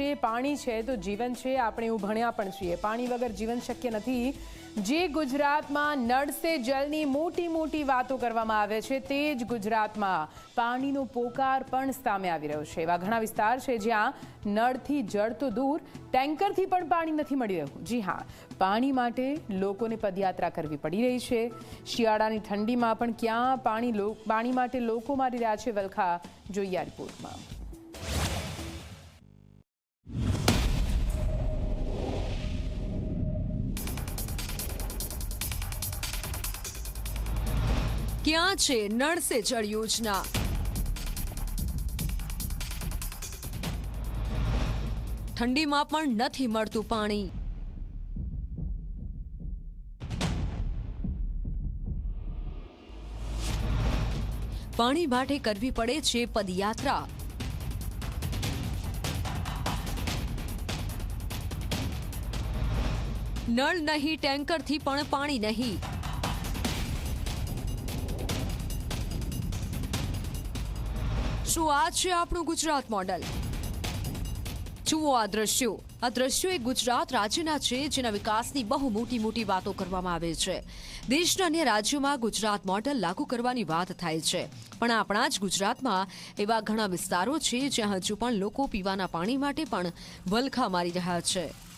છે, પાણી છે, તો જીવન છે, આપણે એવું ભણ્યા પણ છીએ. પાણી વગર જીવન શક્ય નથી. જે ગુજરાતમાં નળ સે જલની મોટી મોટી વાતો કરવામાં આવે છે, તે જ ગુજરાતમાં પાણીનો પોકાર પણ સામે આવી રહ્યો છે. એવા ઘણા વિસ્તાર છે જ્યાં નળથી જળ તો દૂર, ટેન્કરથી પણ પાણી નથી મળી રહ્યું. જી હા, પાણી માટે લોકોને પદયાત્રા કરવી પડી રહી છે. શિયાળાની ઠંડીમાં પણ ક્યાં પાણી પાણી માટે લોકો મારી રહ્યા છે, વલખા જોઈએ રિપોર્ટમાં. ક્યાં છે નળ સે જળ યોજના ઠંડીમાં પણ નથી મળતું પાણી પાણી માટે કરવી પડે છે પદયાત્રા નળ નહીં ટેન્કરથી પણ પાણી નહીં શું આ છે આપણું ગુજરાત મોડલ? જુઓ આ દ્રશ્યો. આ દ્રશ્યો એ ગુજરાત રાજ્યના છે, જેના વિકાસની બહુ મોટી મોટી વાતો કરવામાં આવે છે. દેશના અન્ય રાજ્યોમાં ગુજરાત મોડલ લાગુ કરવાની વાત થાય છે. પણ આપણા જ ગુજરાતમાં એવા ઘણા વિસ્તારો છે, જ્યાં હજુ પણ લોકો પીવાના પાણી માટે પણ વલખા મારી રહ્યા છે.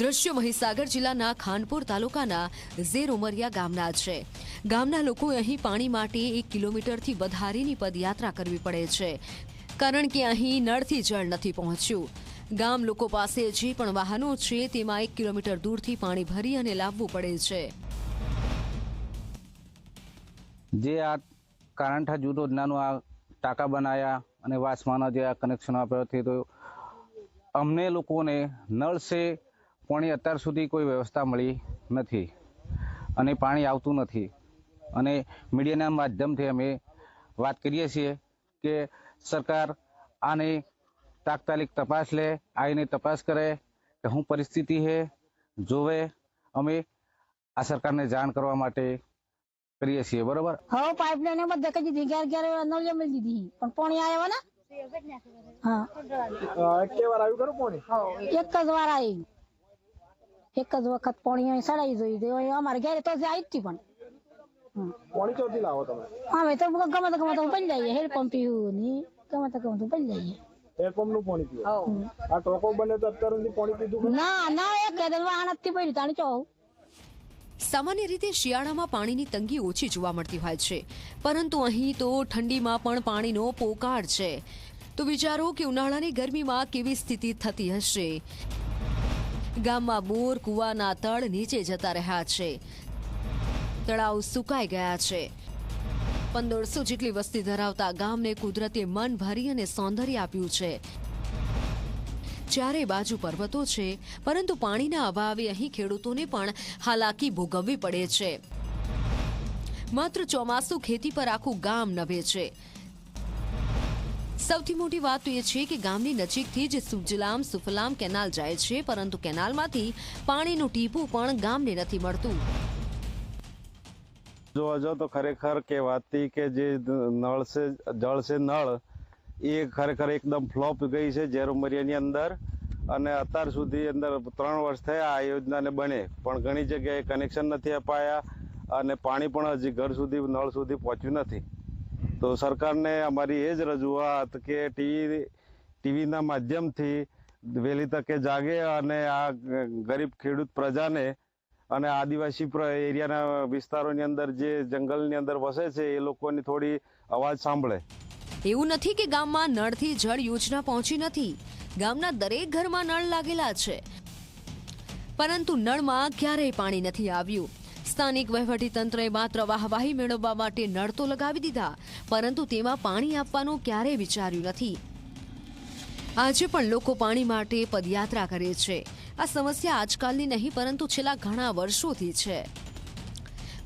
દ્રશ્યો મહીસાગર જિલ્લાના ખાનપુર તાલુકાના ઝેર ઉમરિયા ગામના છે. ગામના લોકો અહીં પાણી માટે એક કિલોમીટરથી વધારેની પદયાત્રા કરવી પડે છે, કારણ કે અહીં નળથી જળ નથી પહોંચ્યું. ગામ લોકો પાસે જે પણ વાહનો છે, તેમાં એક કિલોમીટર દૂરથી પાણી ભરી અને લાવવું પડે છે. જે આ કારણઠા જૂથ યોજનાનું આ ટાંકા બનાવ્યા અને વાસમાના જે આ કનેક્શન આપ્યાથી તો અમને લોકોને નળ સે પાણી અત્યાર સુધી કોઈ વ્યવસ્થા મળી નથી અને પાણી આવતું નથી. અને મીડિયાના માધ્યમથી અમે વાત કરીએ છીએ કે સરકાર આને તાત્કાલિક તપાસ લે આવીને તપાસ કરે કે શું પરિસ્થિતિ છે જોવે. અમે આ સરકારને જાણ કરવા માટે કરીએ છીએ બરોબર? હવે પાઇપલાઇન એમાં ધકે દીધી ઘેર ઘેર નળ મળી દીધી પણ પાણી આવ્યો ને? હા કે વાર આવ્યું ખરું પાણી? એક જ વાર આવી એક જ વખત પાણી અહીં સડાઈ જોઈ તો અમારે ઘેરે તો આવી હતી પણ. પાણી ચોથી લાવો તમે? અમે તો ગમે તો ગમે તો બની જઈએ. હેડપંપ પીવું ની ગમે તો ગમે તો બની જઈએ. હેડપંપનું પાણી પીવો આ ટોકો બને તો અત્યાર સુધી પાણી પીધું ના ના એક કે વાહનથી પડી તાણી ચો. સામાન્ય રીતે શિયાળામાં પાણીની તંગી ઓછી જોવા મળતી હોય છે. પરંતુ અહીં તો ઠંડીમાં પણ પાણીનો પોકાર છે. તો વિચારો કે ઉનાળાની ગરમીમાં કેવી સ્થિતિ થતી હશે? ગામમાં બોર કૂવાના તળ નીચે જતા રહ્યા છે. તળાવ સુકાઈ ગયા છે. પંદરસો જેટલી વસ્તી ધરાવતા ગામને કુદરતે મન ભરી અને સૌંદર્ય આપ્યું છે. ચારે બાજુ પર્વતો છે, પરંતુ પાણીના અભાવે અહીં ખેડૂતોને પણ હાલાકી ભોગવવી પડે છે. માત્ર ચોમાસું ખેતી પર આખું ગામ નભે છે. સૌથી મોટી વાત તો એ છે કે ગામની નજીકથી જ સુજલામ સુફલામ કેનાલ જાય છે, પરંતુ કેનાલમાંથી પાણીનું ટીપું પણ ગામને નથી મળતું. જોવા જાઓ તો ખરેખર કહેવાતી કે જે નળ છે, જળ છે નળ, એ ખરેખર એકદમ ફ્લોપ ગઈ છે ઝેરુમરિયાની અંદર અને અત્યાર સુધી અંદર ત્રણ વર્ષ થયા આ યોજનાને બને. પણ ઘણી જગ્યાએ કનેક્શન નથી અપાયા અને પાણી પણ હજી ઘર સુધી, નળ સુધી પહોંચ્યું નથી. તો સરકારને અમારી એ જ રજૂઆત કે ટીવી, ટીવીના માધ્યમથી વહેલી તકે જાગે અને આ ગરીબ ખેડૂત પ્રજાને અને આદિવાસી એરિયાના વિસ્તારોની અંદર જે જંગલની અંદર વસે છે, એ લોકોની થોડી અવાજ સાંભળે. એવું નથી કે ગામમાં નળથી જળ યોજના પહોંચી નથી. ગામના દરેક ઘરમાં નળ લાગેલા છે. પરંતુ નળમાં ક્યારેય પાણી નથી આવ્યું. સ્થાનિક વહીવટીતંત્રએ માત્ર વાહવાહી મેળવવા માટે નળ તો લગાવી દીધા પરંતુ તેમાં પાણી આપવાનું ક્યારેય વિચાર્યું નથી. આજે પણ લોકો પાણી માટે પદયાત્રા કરે છે. આ સમસ્યા આજકાલની નહીં, પરંતુ છેલ્લા ઘણા વર્ષોથી છે.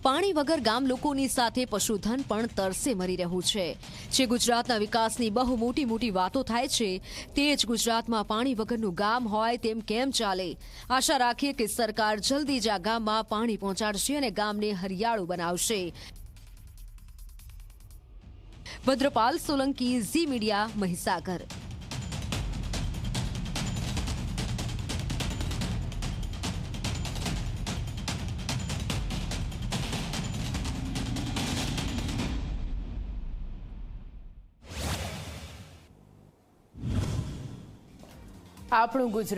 પાણી વગર ગામ લોકોની સાથે પશુધન પણ તરસે મરી રહ્યું છે. જે ગુજરાતના વિકાસની બહુ મોટી મોટી વાતો થાય છે, તે જ ગુજરાતમાં પાણી વગરનું ગામ હોય તેમ કેમ ચાલે? આશા રાખીએ કે સરકાર જલ્દી જ આ ગામમાં પાણી પહોંચાડશે અને ગામને હરિયાળું બનાવશે. ભદ્રપાલ સોલંકી ઝી મીડિયા મહીસાગર આપણું ગુજરાત